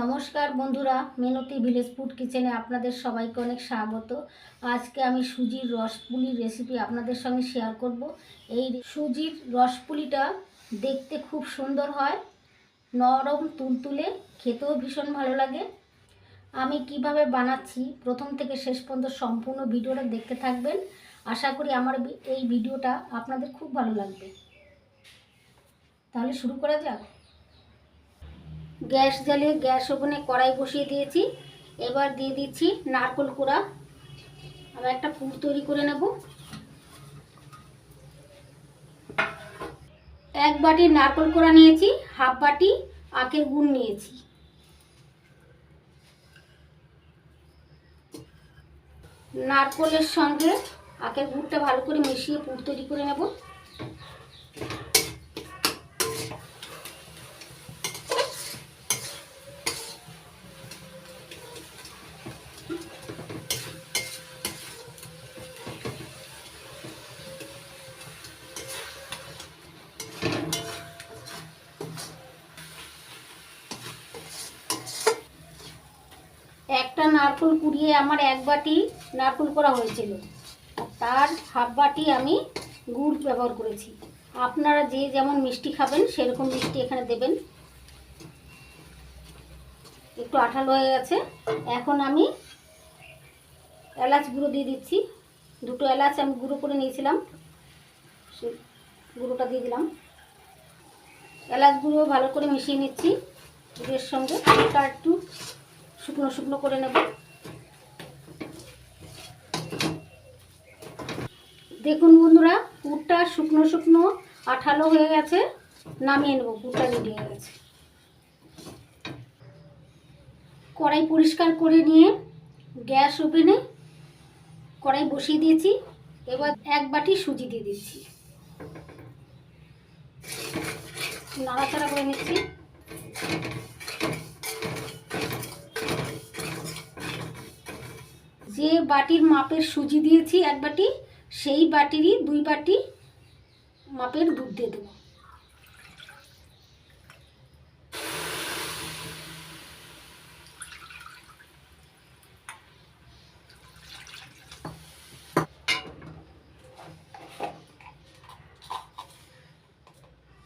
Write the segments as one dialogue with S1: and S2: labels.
S1: নমস্কার বন্ধুরা, মেনতি village food কিচেনে আপনাদের সবাইকে অনেক স্বাগত। আজকে আমি সুজির রসপুলির রেসিপি আপনাদের সঙ্গে শেয়ার করব। এই সুজির রসপুলিটা দেখতে খুব সুন্দর হয়, নরম, তুলতুলে, খেতেও ভীষণ ভালো লাগে। আমি কীভাবে বানাচ্ছি, প্রথম থেকে শেষ পর্যন্ত সম্পূর্ণ ভিডিওটা দেখতে থাকবেন। আশা করি আমার এই ভিডিওটা আপনাদের খুব ভালো লাগবে। তাহলে শুরু করা যাক। গ্যাস জ্বালিয়ে গ্যাস ওভেনে কড়াই বসিয়ে দিয়েছি। এবার দিয়ে দিচ্ছি নারকোল কোড়া। আমি একটা পুর তৈরি করে নেব। এক বাটি নারকোল কোড়া নিয়েছি, হাফ বাটি আখের গুড় নিয়েছি। নারকোলের সঙ্গে আখের গুড়টা ভালো করে মিশিয়ে পুর তৈরি করে নেব। একটা নারকোল কুড়িয়ে আমার এক বাটি নারকোল করা হয়েছিল। তার হাফ বাটি আমি গুড় ব্যবহার করেছি। আপনারা যে যেমন মিষ্টি খাবেন, সেরকম মিষ্টি এখানে দেবেন। একটু আঠালো হয়ে গেছে। এখন আমি এলাচ গুঁড়ো দিয়ে দিচ্ছি। দুটো এলাচ আমি গুঁড়ো করে নিয়েছিলাম। গুঁড়োটা দিয়ে দিলাম। এলাচ গুঁড়ো ভালো করে মিশিয়ে নিচ্ছি। গুড়ের সঙ্গে। হালকা একটু শুকনো শুকনো করে নেব। দেখুন বন্ধুরা, পুরটা শুকনো শুকনো আঠালো হয়ে গেছে, নামিয়ে নেব, পুরটা রেডি হয়ে গেছে। কড়াই পরিষ্কার করে নিয়ে গ্যাস ওভেনে কড়াই বসিয়ে দিয়েছি, এবার এক বাটি সুজি দিয়ে দিচ্ছি। নাড়াচাড়া করে নিচ্ছি যে বাটির মাপের সুজি দিয়েছি এক বাটি, সেই বাটিরই দুই বাটি মাপের দুধ দিয়ে দেবো।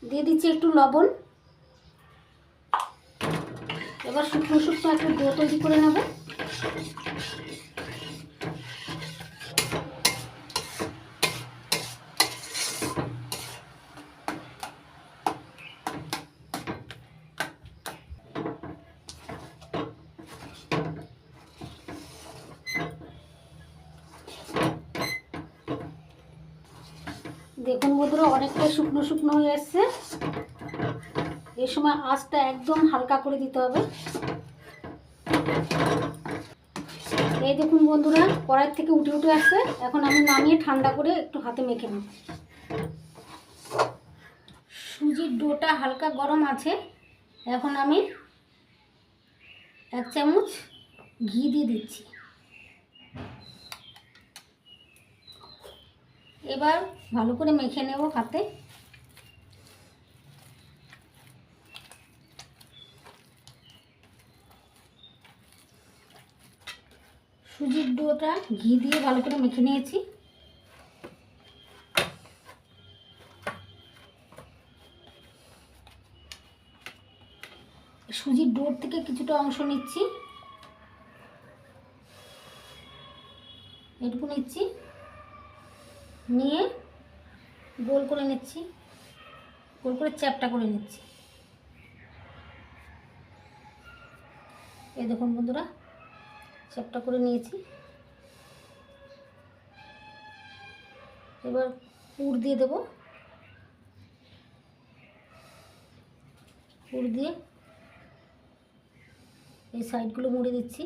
S1: দিয়ে দিচ্ছি একটু লবণ। এবার শুকনো শুকনো একটু ডো তৈরি করে নেব। দেখুন বন্ধুরা অনেকটাই শুকনো শুকনো হয়ে এসছে। এই সময় আঁচটা একদম হালকা করে দিতে হবে। এই দেখুন বন্ধুরা, কড়াই থেকে উঠে উঠে আসছে। এখন আমি নামিয়ে ঠান্ডা করে একটু হাতে মেখে নেব। সুজির ডোটা হালকা গরম আছে। এখন আমি এক চামচ ঘি দিয়ে দিচ্ছি। এবার ভালো করে মেখে নেব হাতে। সুজির ডোটা ঘি দিয়ে ভালো করে মেখে নিয়েছি। সুজির ডোর থেকে কিছুটা অংশ নিচ্ছি। এটুকু নিচ্ছি। নিয়ে গোল করে নিচ্ছি, গোল করে চ্যাপটা করে নিচ্ছি। এই দেখুন বন্ধুরা, চ্যাপটা করে নিয়েছি। এবার পুর দিয়ে দেব। পুর দিয়ে এই সাইডগুলো মুড়ে দিচ্ছি।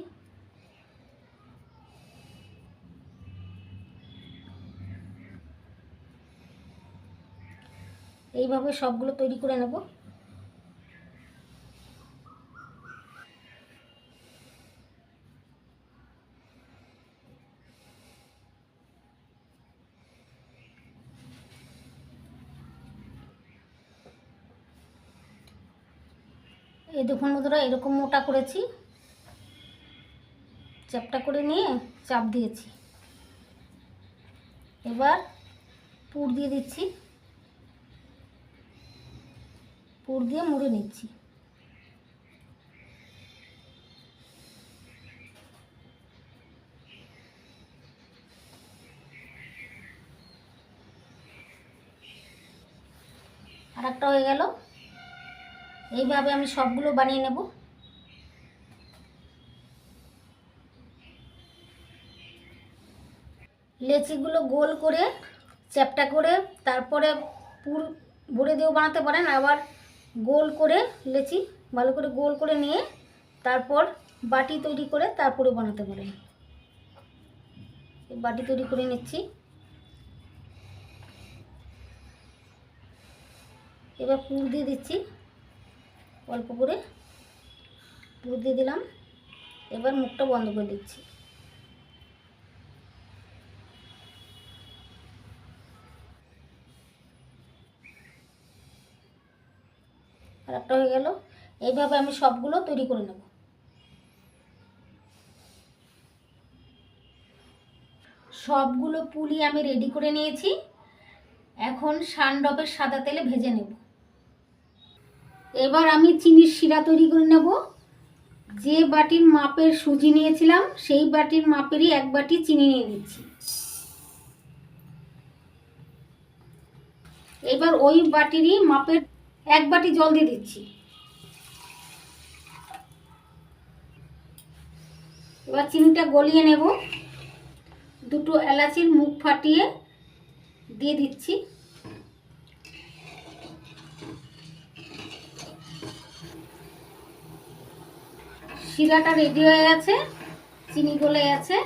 S1: এইভাবে সবগুলো তৈরি করে নেব। এই দেখুন বন্ধুরা, এরকম মোটা করেছি। চ্যাপটা করে নিয়ে চাপ দিয়েছি। এবার পুর দিয়ে দিচ্ছি। পুর দিয়ে মুড়ে নিচ্ছি। আর একটা হয়ে গেল। এইভাবে আমি সবগুলো বানিয়ে নেব। লেচিগুলো গোল করে, চ্যাপটা করে, তারপরে পুর ভরে দিয়েও বানাতে পারেন। আবার গোল করে লেচি, ভালো করে গোল করে নিয়ে তারপর বাটি তৈরি করে তারপরে বানাতে পারেন। বাটি তৈরি করে নিচ্ছি। এবার পুর দিয়ে দিচ্ছি। অল্প করে পুর দিয়ে দিলাম। এবার মুখটা বন্ধ করে দিচ্ছি। আর একটা হয়ে গেল, এইভাবে আমি সবগুলো তৈরি করে নেব। সবগুলো পুলি আমি রেডি করে নিয়েছি। এখন সানডপের সাদা তেলে ভেজে নেব। এবার আমি চিনির শিরা তৈরি করে নেব। যে বাটির মাপের সুজি নিয়েছিলাম, সেই বাটির মাপেরই এক বাটি চিনি নিয়ে নিচ্ছি। এবার ওই বাটিরই মাপের এক বাটি জল দিয়ে দিচ্ছি। এবার চিনিটা গলিয়ে নেব। দুটো এলাচির মুখ ফাটিয়ে দিয়ে দিচ্ছি। শিরাটা রেডি হয়ে গেছে, চিনি গলে গেছে।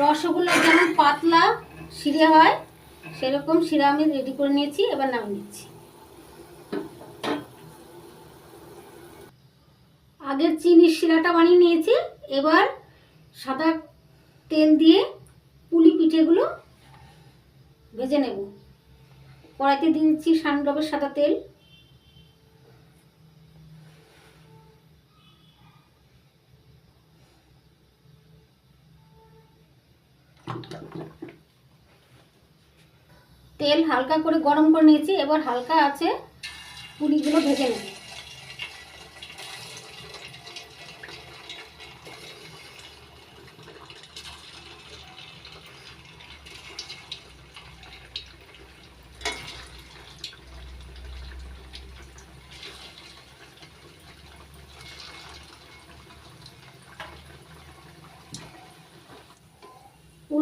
S1: রসগোল্লা যেমন পাতলা শিরে হয়, সেরকম শিরা আমি রেডি করে নিয়েছি, এবার নামিয়ে নিচ্ছি। আগের চিনির শিরাটা বানিয়ে নিয়েছি। এবার সাদা তেল দিয়ে পুলি পিঠেগুলো ভেজে নেব। কড়াইতে দিয়ে দিচ্ছি সানডবের সাদা তেল। তেল হালকা করে গরম করে নিয়েছি। এবার হালকা আছে পুলিগুলো ভেজে নেব।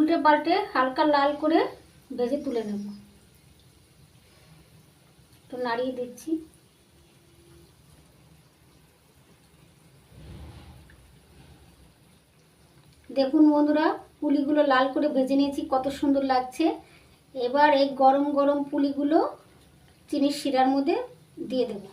S1: উল্টে পাল্টে হালকা লাল করে ভেজে তুলে নেব। তো নাড়িয়ে দিচ্ছি। দেখুন বন্ধুরা, পুলিগুলো লাল করে ভেজে নিয়েছি, কত সুন্দর লাগছে। এবার এই গরম গরম পুলিগুলো চিনির শিরার মধ্যে দিয়ে দেব।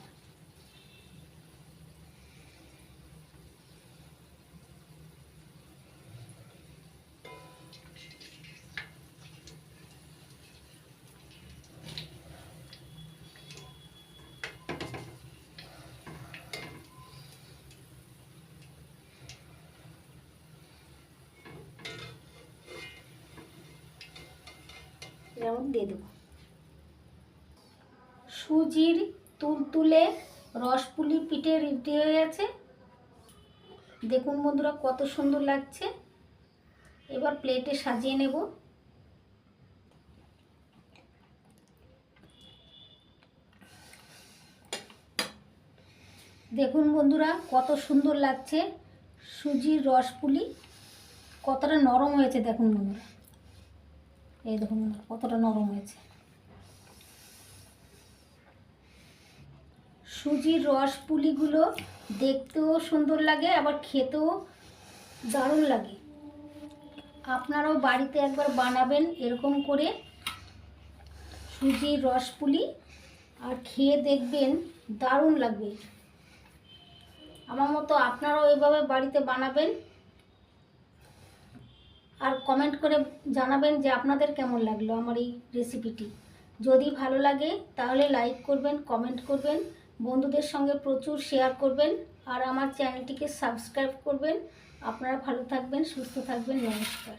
S1: যেমন দিয়ে দেবো। সুজির তুলতুলে রসপুলি পিঠে রেডি হয়ে গেছে। দেখুন বন্ধুরা কত সুন্দর লাগছে। এবার প্লেটে সাজিয়ে নেব। দেখুন বন্ধুরা কত সুন্দর লাগছে। সুজির রসপুলি কতটা নরম হয়েছে দেখুন বন্ধুরা। এই দেখুন কতটা নরম হয়েছে। সুজির রস পুলিগুলো দেখতেও সুন্দর লাগে, আবার খেতেও দারুণ লাগে। আপনারাও বাড়িতে একবার বানাবেন এরকম করে সুজির রস পুলি, আর খেয়ে দেখবেন দারুণ লাগবে। আমার মতো আপনারাও এভাবে বাড়িতে বানাবেন। আর কমেন্ট করে জানাবেন যে আপনাদের কেমন লাগল আমার এই রেসিপিটি যদি ভালো লাগে, তাহলে লাইক করবেন কমেন্ট করবেন, বন্ধুদের সঙ্গে প্রচুর শেয়ার করবেন, আর আমার চ্যানেলটিকে সাবস্ক্রাইব করবেন। আপনারা ভালো থাকবেন, সুস্থ থাকবেন, নমস্কার।